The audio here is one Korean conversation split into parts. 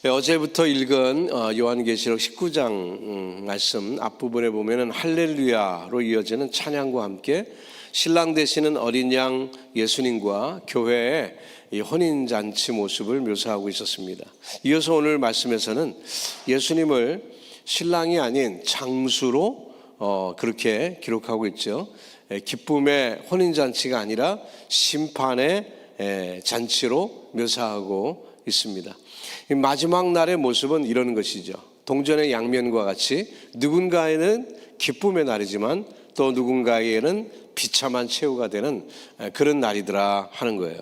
네, 어제부터 읽은 어, 요한계시록 19장 음, 말씀 앞부분에 보면은 할렐루야로 이어지는 찬양과 함께 신랑 되시는 어린 양 예수님과 교회의 이 혼인 잔치 모습을 묘사하고 있었습니다. 이어서 오늘 말씀에서는 예수님을 신랑이 아닌 장수로 어, 그렇게 기록하고 있죠. 에, 기쁨의 혼인 잔치가 아니라 심판의 에, 잔치로 묘사하고 있습니다. 이 마지막 날의 모습은 이런 것이죠. 동전의 양면과 같이 누군가에는 기쁨의 날이지만 또 누군가에게는 비참한 최후가 되는 그런 날이더라 하는 거예요.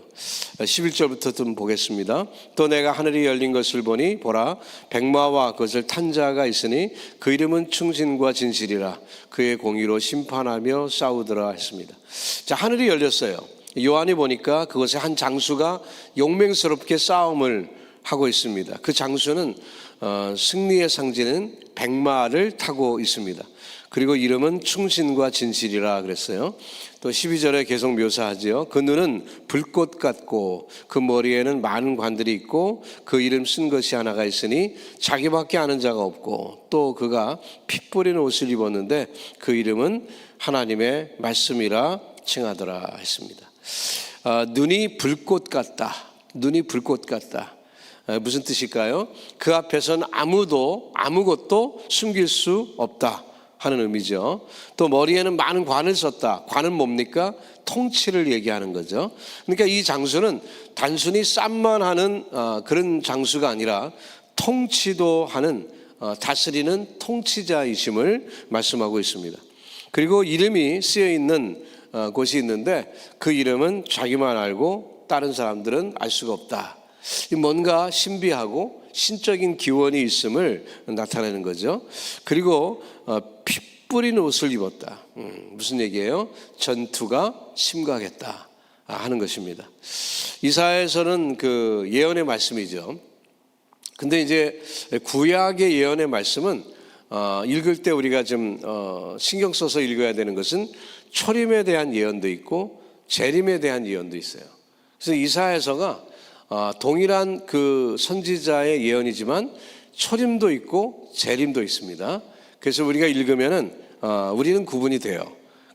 11절부터 좀 보겠습니다. 또 내가 하늘이 열린 것을 보니 보라 백마와 그것을 탄 자가 있으니 그 이름은 충신과 진실이라 그의 공의로 심판하며 싸우더라 했습니다. 자, 하늘이 열렸어요. 요한이 보니까 그것에 한 장수가 용맹스럽게 싸움을 하고 있습니다. 그 장수는 어, 승리의 상징은 백마를 타고 있습니다. 그리고 이름은 충신과 진실이라 그랬어요. 또 12절에 계속 묘사하지요. 그 눈은 불꽃 같고 그 머리에는 많은 관들이 있고 그 이름 쓴 것이 하나가 있으니 자기밖에 아는 자가 없고 또 그가 피 뿌린 옷을 입었는데 그 이름은 하나님의 말씀이라 칭하더라 했습니다. 아, 눈이 불꽃 같다. 눈이 불꽃 같다. 아, 무슨 뜻일까요? 그 앞에선 아무도 아무것도 숨길 수 없다 하는 의미죠. 또 머리에는 많은 관을 썼다. 관은 뭡니까? 통치를 얘기하는 거죠. 그러니까 이 장수는 단순히 쌈만 하는 어, 그런 장수가 아니라 통치도 하는 어, 다스리는 통치자이심을 말씀하고 있습니다. 그리고 이름이 쓰여 있는 어, 곳이 있는데 그 이름은 자기만 알고 다른 사람들은 알 수가 없다. 뭔가 신비하고 신적인 기원이 있음을 나타내는 거죠. 그리고 어, 피 뿌린 옷을 입었다. 음, 무슨 얘기예요? 전투가 심각했다 아, 하는 것입니다. 이사에서는 그 예언의 말씀이죠. 근데 이제 구약의 예언의 말씀은 어, 읽을 때 우리가 좀 어, 신경 써서 읽어야 되는 것은 초림에 대한 예언도 있고 재림에 대한 예언도 있어요. 그래서 이사에서가 어, 동일한 그 선지자의 예언이지만 초림도 있고 재림도 있습니다. 그래서 우리가 읽으면은 어, 우리는 구분이 돼요.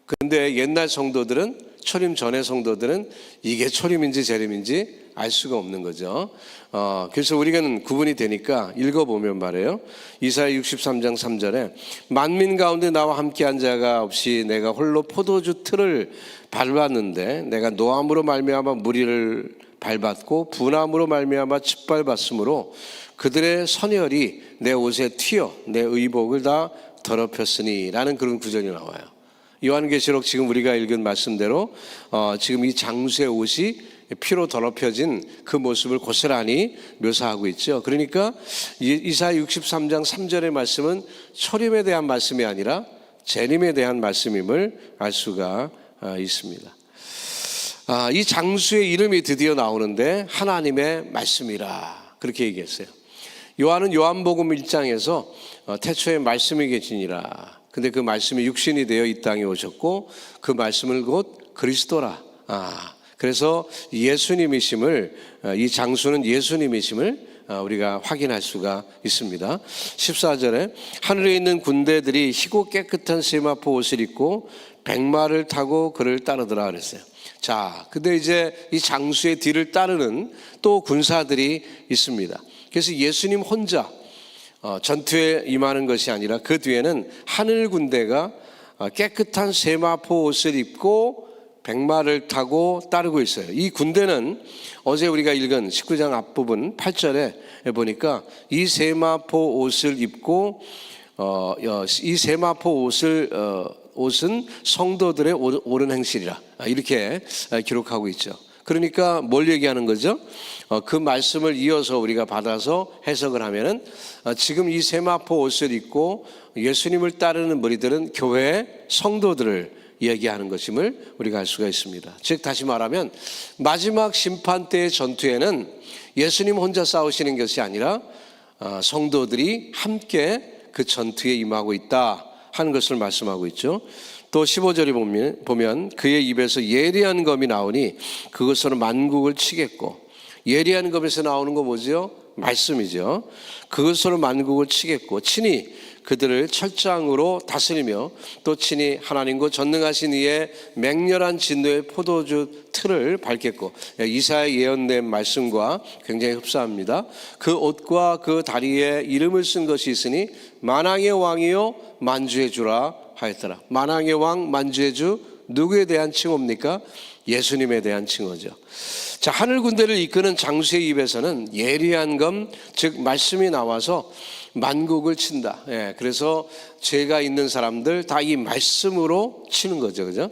근데 옛날 성도들은 초림 전의 성도들은 이게 초림인지 재림인지 알 수가 없는 거죠. 어, 그래서 우리는 구분이 되니까 읽어보면 말이에요. 이사야 63장 3절에 만민 가운데 나와 함께 한 자가 없이 내가 홀로 포도주 틀을 밟았는데 내가 노함으로 말미암아 무리를 밟았고 분함으로 말미암아 짓밟았으므로 그들의 선열이 내 옷에 튀어 내 의복을 다 더럽혔으니라는 그런 구절이 나와요. 요한계시록 지금 우리가 읽은 말씀대로 어, 지금 이 장수의 옷이 피로 더럽혀진 그 모습을 고스란히 묘사하고 있죠. 그러니까 이사 63장 3절의 말씀은 초림에 대한 말씀이 아니라 재림에 대한 말씀임을 알 수가 어, 있습니다. 아, 이 장수의 이름이 드디어 나오는데 하나님의 말씀이라 그렇게 얘기했어요. 요한은 요한복음 1장에서 어, 태초에 말씀이 계시니라. 근데 그 말씀이 육신이 되어 이 땅에 오셨고 그 말씀을 곧 그리스도라. 아, 그래서 예수님이심을 어, 이 장수는 예수님이심을 어, 우리가 확인할 수가 있습니다. 14절에 하늘에 있는 군대들이 희고 깨끗한 세마포 옷을 입고 백마를 타고 그를 따르더라 그랬어요. 자, 근데 이제 이 장수의 뒤를 따르는 또 군사들이 있습니다. 그래서 예수님 혼자 어, 전투에 임하는 것이 아니라 그 뒤에는 하늘 군대가 어, 깨끗한 세마포 옷을 입고 백마를 타고 따르고 있어요. 이 군대는 어제 우리가 읽은 19장 앞부분 8절에 보니까 이 세마포 옷을 입고 어, 이 세마포 옷을 옷은 성도들의 옳은 행실이라 아, 이렇게 기록하고 있죠. 그러니까 뭘 얘기하는 거죠? 그 말씀을 이어서 우리가 받아서 해석을 하면은 지금 이 세마포 옷을 입고 예수님을 따르는 무리들은 교회 성도들을 이야기하는 것임을 우리가 알 수가 있습니다. 즉 다시 말하면 마지막 심판 때의 전투에는 예수님 혼자 싸우시는 것이 아니라 성도들이 함께 그 전투에 임하고 있다 하는 것을 말씀하고 있죠. 또 15절에 보면, 보면 그의 입에서 예리한 검이 나오니 그것으로 만국을 치겠고 예리한 검에서 나오는 거 뭐죠? 말씀이죠. 그것으로 만국을 치겠고 친히 그들을 철장으로 다스리며 또 친히 하나님과 전능하신 이의 맹렬한 진노의 포도주 틀을 밟겠고 이사의 예언된 말씀과 굉장히 흡사합니다. 그 옷과 그 다리에 이름을 쓴 것이 있으니 만왕의 왕이요 만주의 주라 하였더라. 만왕의 왕 만주의 주 누구에 대한 칭호입니까? 예수님에 대한 칭호죠. 자, 하늘 군대를 이끄는 장수의 입에서는 예리한 검, 즉 말씀이 나와서 만국을 친다. 예, 그래서 죄가 있는 사람들 다 이 말씀으로 치는 거죠, 그죠?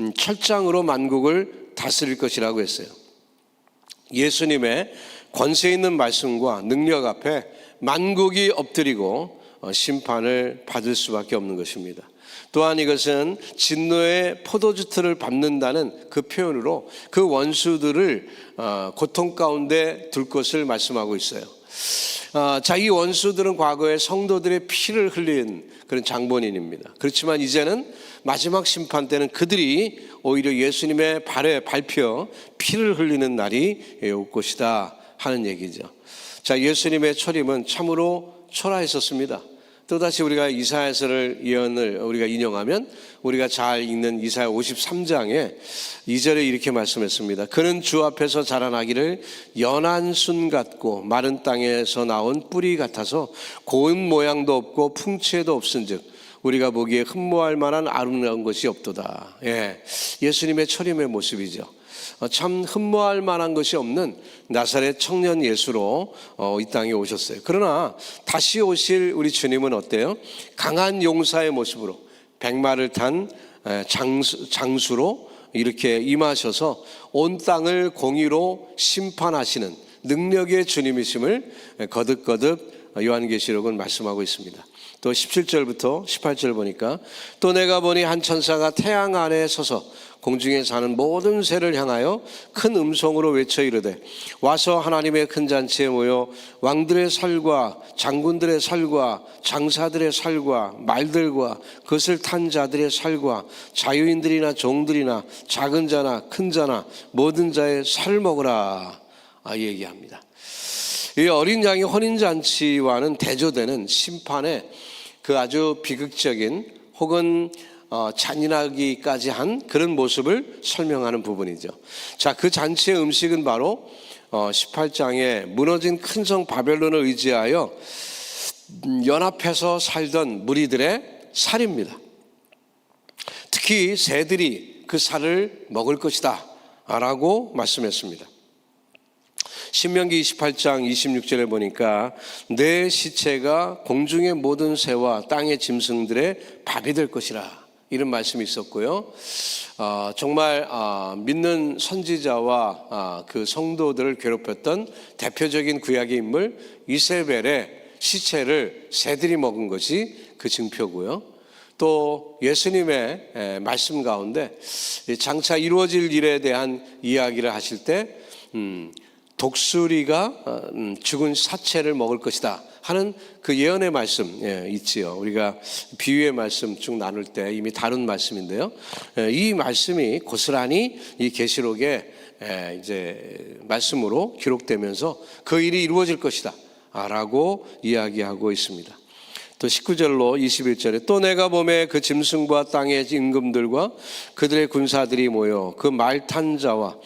음, 철장으로 만국을 다스릴 것이라고 했어요. 예수님의 권세 있는 말씀과 능력 앞에 만국이 엎드리고 어, 심판을 받을 수밖에 없는 것입니다. 또한 이것은 진노의 포도주 틀을 밟는다는 그 표현으로 그 원수들을 어, 고통 가운데 둘 것을 말씀하고 있어요. 어, 자, 이 원수들은 과거에 성도들의 피를 흘린 그런 장본인입니다. 그렇지만 이제는 마지막 심판 때는 그들이 오히려 예수님의 발에 밟혀 피를 흘리는 날이 올 것이다 하는 얘기죠. 자, 예수님의 초림은 참으로 초라했었습니다. 또다시 우리가 이사야서를 예언을 우리가 인용하면 우리가 잘 읽는 이사야 53장에 2절에 이렇게 말씀했습니다. 그는 주 앞에서 자라나기를 연한 순 같고 마른 땅에서 나온 뿌리 같아서 고운 모양도 없고 풍채도 없은즉 우리가 보기에 흠모할 만한 아름다운 것이 없도다. 예. 예수님의 철임의 모습이죠. 어, 참 흠모할 만한 것이 없는 나사렛 청년 예수로 어, 이 땅에 오셨어요. 그러나 다시 오실 우리 주님은 어때요? 강한 용사의 모습으로 백마를 탄 장수, 장수로 이렇게 임하셔서 온 땅을 공의로 심판하시는 능력의 주님이심을 거듭거듭 요한계시록은 말씀하고 있습니다. 또 17절부터 18절 보니까 또 내가 보니 한 천사가 태양 안에 서서 공중에 사는 모든 새를 향하여 큰 음성으로 외쳐 이르되 와서 하나님의 큰 잔치에 모여 왕들의 살과 장군들의 살과 장사들의 살과 말들과 그것을 탄 자들의 살과 자유인들이나 종들이나 작은 자나 큰 자나 모든 자의 살 먹으라 아 얘기합니다. 이 어린 양의 혼인 잔치와는 대조되는 심판의 그 아주 비극적인 혹은 어, 잔인하기까지 한 그런 모습을 설명하는 부분이죠. 자, 그 잔치의 음식은 바로 어, 18장에 무너진 큰 성 바벨론을 의지하여 음, 연합해서 살던 무리들의 살입니다. 특히 새들이 그 살을 먹을 것이다. 라고 말씀했습니다. 신명기 28장 26절에 보니까 내 시체가 공중의 모든 새와 땅의 짐승들의 밥이 될 것이라. 이런 말씀이 있었고요. 어, 정말 어, 믿는 선지자와 어, 그 성도들을 괴롭혔던 대표적인 구약의 인물 이세벨의 시체를 새들이 먹은 것이 그 증표고요. 또 예수님의 에, 말씀 가운데 장차 이루어질 일에 대한 이야기를 하실 때 음, 독수리가 어, 음, 죽은 사체를 먹을 것이다. 하는 그 예언의 말씀 예, 있지요. 우리가 비유의 말씀 쭉 나눌 때 이미 다룬 말씀인데요. 예, 이 말씀이 고스란히 이 계시록에 예, 이제 말씀으로 기록되면서 그 일이 이루어질 것이다. 라고 이야기하고 있습니다. 또 19절로 21절에 또 내가 봄에 그 짐승과 땅의 임금들과 그들의 군사들이 모여 그 말탄 자와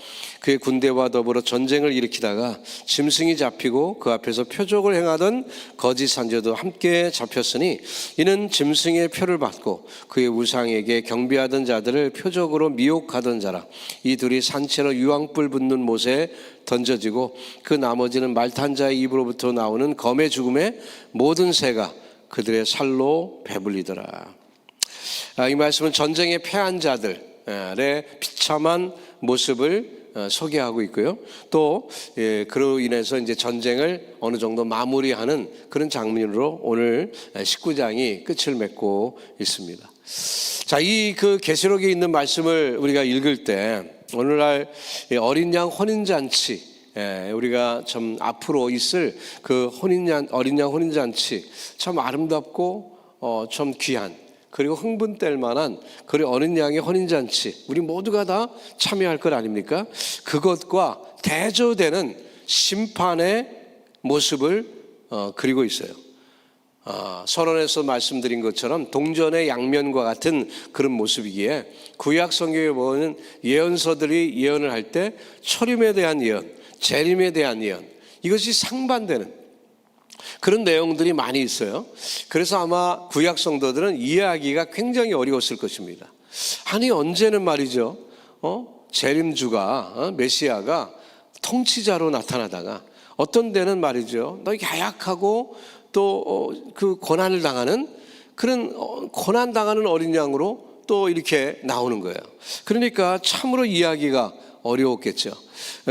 그의 군대와 더불어 전쟁을 일으키다가 짐승이 잡히고 그 앞에서 표적을 행하던 거짓 산자도 함께 잡혔으니 이는 짐승의 표를 받고 그의 우상에게 경비하던 자들을 표적으로 미혹하던 자라 이 둘이 산채로 유황불 붙는 못에 던져지고 그 나머지는 말탄 자의 입으로부터 나오는 검의 죽음에 모든 새가 그들의 살로 배불리더라. 아, 이 말씀은 전쟁에 패한 자들의 비참한 모습을 어, 소개하고 있고요. 또 예, 그로 인해서 이제 전쟁을 어느 정도 마무리하는 그런 장면으로 오늘 19장이 끝을 맺고 있습니다. 자, 이 그 계시록에 있는 말씀을 우리가 읽을 때 오늘날 어린 양 혼인 잔치 예, 우리가 참 앞으로 있을 그 혼인 양 어린 양 혼인 잔치 참 아름답고 어, 참 귀한 그리고 흥분될 만한 그리 어린 양의 혼인잔치 우리 모두가 다 참여할 것 아닙니까? 그것과 대조되는 심판의 모습을 어, 그리고 있어요. 아, 선언에서 말씀드린 것처럼 동전의 양면과 같은 그런 모습이기에 구약 성경에 보면 예언서들이 예언을 할때 철임에 대한 예언, 재림에 대한 예언 이것이 상반되는 그런 내용들이 많이 있어요. 그래서 아마 구약 성도들은 이해하기가 굉장히 어려웠을 것입니다. 아니 언제는 말이죠. 어? 재림주가 어? 메시아가 통치자로 나타나다가 어떤 데는 말이죠. 너 야약하고 또 그 고난을 당하는 그런 어, 고난 당하는 어린 양으로 또 이렇게 나오는 거예요. 그러니까 참으로 이해하기가 어려웠겠죠.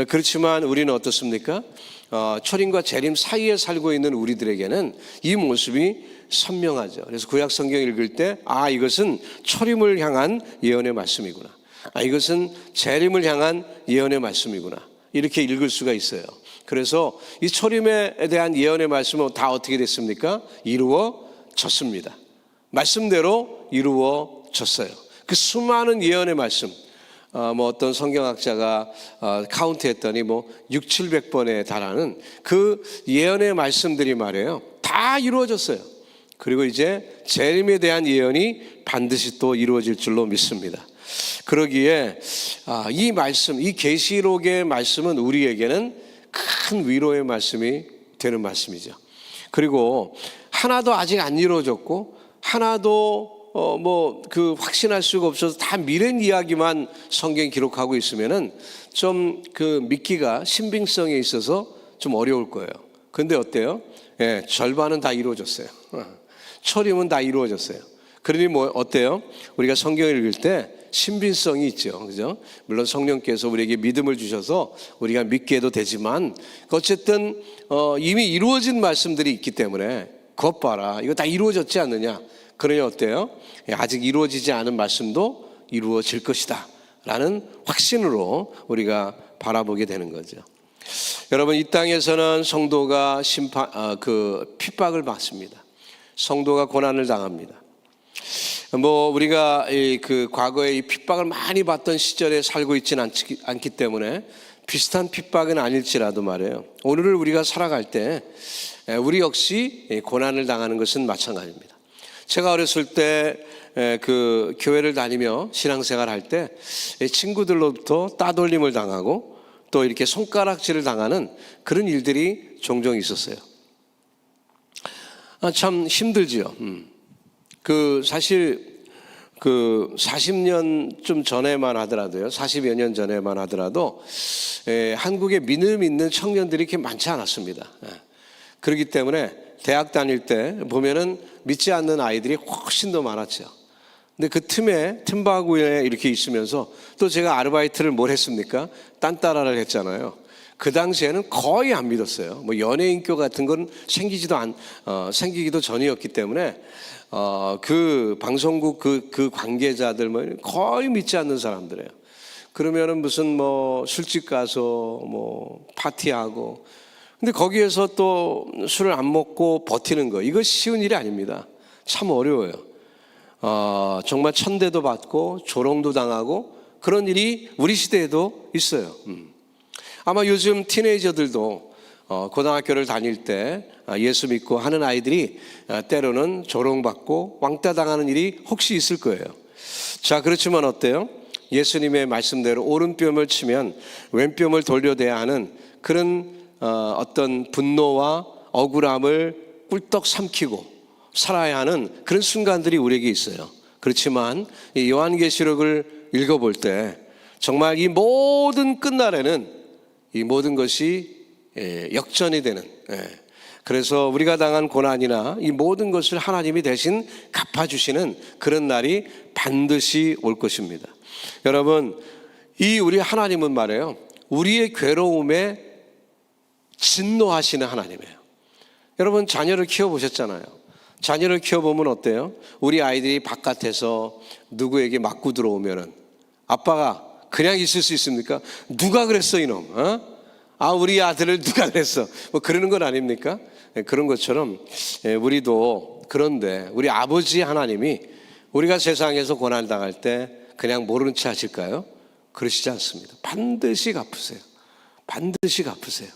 그렇지만 우리는 어떻습니까? 어, 철인과 재림 사이에 살고 있는 우리들에게는 이 모습이 선명하죠. 그래서 구약 성경 읽을 때, 아, 이것은 철임을 향한 예언의 말씀이구나. 아, 이것은 재림을 향한 예언의 말씀이구나. 이렇게 읽을 수가 있어요. 그래서 이 철임에 대한 예언의 말씀은 다 어떻게 됐습니까? 이루어졌습니다. 말씀대로 이루어졌어요. 그 수많은 예언의 말씀, 어, 뭐 어떤 성경학자가 어, 카운트했더니 뭐 6, 700번에 달하는 그 예언의 말씀들이 말이에요. 다 이루어졌어요. 그리고 이제 재림에 대한 예언이 반드시 또 이루어질 줄로 믿습니다. 그러기에 아, 이 말씀, 이 계시록의 말씀은 우리에게는 큰 위로의 말씀이 되는 말씀이죠. 그리고 하나도 아직 안 이루어졌고 하나도 어 뭐 그 확신할 수가 없어서 다 미래 이야기만 성경 기록하고 있으면은 좀 그 믿기가 신빙성에 있어서 좀 어려울 거예요. 근데 어때요? 예, 절반은 다 이루어졌어요. 어, 철임은 다 이루어졌어요. 그러니 뭐 어때요? 우리가 성경을 읽을 때 신빙성이 있죠. 그죠? 물론 성령께서 우리에게 믿음을 주셔서 우리가 믿게 해도 되지만 어쨌든 어, 이미 이루어진 말씀들이 있기 때문에 것 봐라. 이거 다 이루어졌지 않느냐? 그러니 어때요? 예, 아직 이루어지지 않은 말씀도 이루어질 것이다. 라는 확신으로 우리가 바라보게 되는 거죠. 여러분, 이 땅에서는 성도가 심판, 아, 그 핍박을 받습니다. 성도가 고난을 당합니다. 뭐 우리가 이그 과거에 이 핍박을 많이 받던 시절에 살고 있지는 않기, 때문에 비슷한 핍박은 아닐지라도 말이에요. 오늘을 우리가 살아갈 때 우리 역시 고난을 당하는 것은 마찬가지입니다. 제가 어렸을 때 그 교회를 다니며 신앙생활 할 때 친구들로부터 따돌림을 당하고 또 이렇게 손가락질을 당하는 그런 일들이 종종 있었어요. 아, 참 힘들지요. 음. 그 사실 그 40년 좀 전에만 하더라도요. 40여 년 전에만 하더라도 에, 한국에 믿음 있는 청년들이 이렇게 많지 않았습니다. 예. 그렇기 때문에 대학 다닐 때 보면은 믿지 않는 아이들이 훨씬 더 많았죠. 근데 그 틈에 틈바구니에 이렇게 있으면서 또 제가 아르바이트를 뭘 했습니까? 딴따라를 했잖아요. 그 당시에는 거의 안 믿었어요. 뭐 연예인교 같은 건 생기지도 안, 어, 생기기도 전이었기 때문에 어, 그 방송국 그, 그 관계자들 뭐 거의 믿지 않는 사람들이에요. 그러면은 무슨 뭐 술집 가서 뭐 파티하고 근데 거기에서 또 술을 안 먹고 버티는 거 이거 쉬운 일이 아닙니다. 참 어려워요. 어, 정말 천대도 받고 조롱도 당하고 그런 일이 우리 시대에도 있어요. 음. 아마 요즘 티네이저들도 어, 고등학교를 다닐 때 아, 예수 믿고 하는 아이들이 아, 때로는 조롱받고 왕따 당하는 일이 혹시 있을 거예요. 자, 그렇지만 어때요? 예수님의 말씀대로 오른뼘을 치면 왼뼘을 돌려대야 하는 그런 어, 어떤 분노와 억울함을 꿀떡 삼키고 살아야 하는 그런 순간들이 우리에게 있어요. 그렇지만 이 요한계시록을 읽어볼 때 정말 이 모든 끝날에는 이 모든 것이 예, 역전이 되는 예. 그래서 우리가 당한 고난이나 이 모든 것을 하나님이 대신 갚아주시는 그런 날이 반드시 올 것입니다. 여러분, 이 우리 하나님은 말이에요. 우리의 괴로움에 진노하시는 하나님이에요. 여러분, 자녀를 키워보셨잖아요. 자녀를 키워보면 어때요? 우리 아이들이 바깥에서 누구에게 맞고 들어오면은 아빠가 그냥 있을 수 있습니까? 누가 그랬어, 이놈? 어? 아, 우리 아들을 누가 그랬어? 뭐 그러는 건 아닙니까? 예, 그런 것처럼 예, 우리도 그런데 우리 아버지 하나님이 우리가 세상에서 고난 당할 때 그냥 모르는 체 하실까요? 그러시지 않습니다. 반드시 갚으세요. 반드시 갚으세요.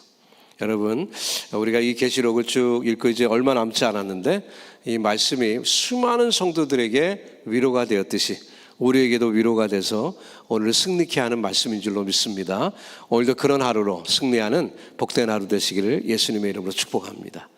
여러분 우리가 이 계시록을 쭉 읽고 이제 얼마 남지 않았는데 이 말씀이 수많은 성도들에게 위로가 되었듯이 우리에게도 위로가 돼서 오늘 승리케 하는 말씀인 줄로 믿습니다. 오늘도 그런 하루로 승리하는 복된 하루 되시기를 예수님의 이름으로 축복합니다.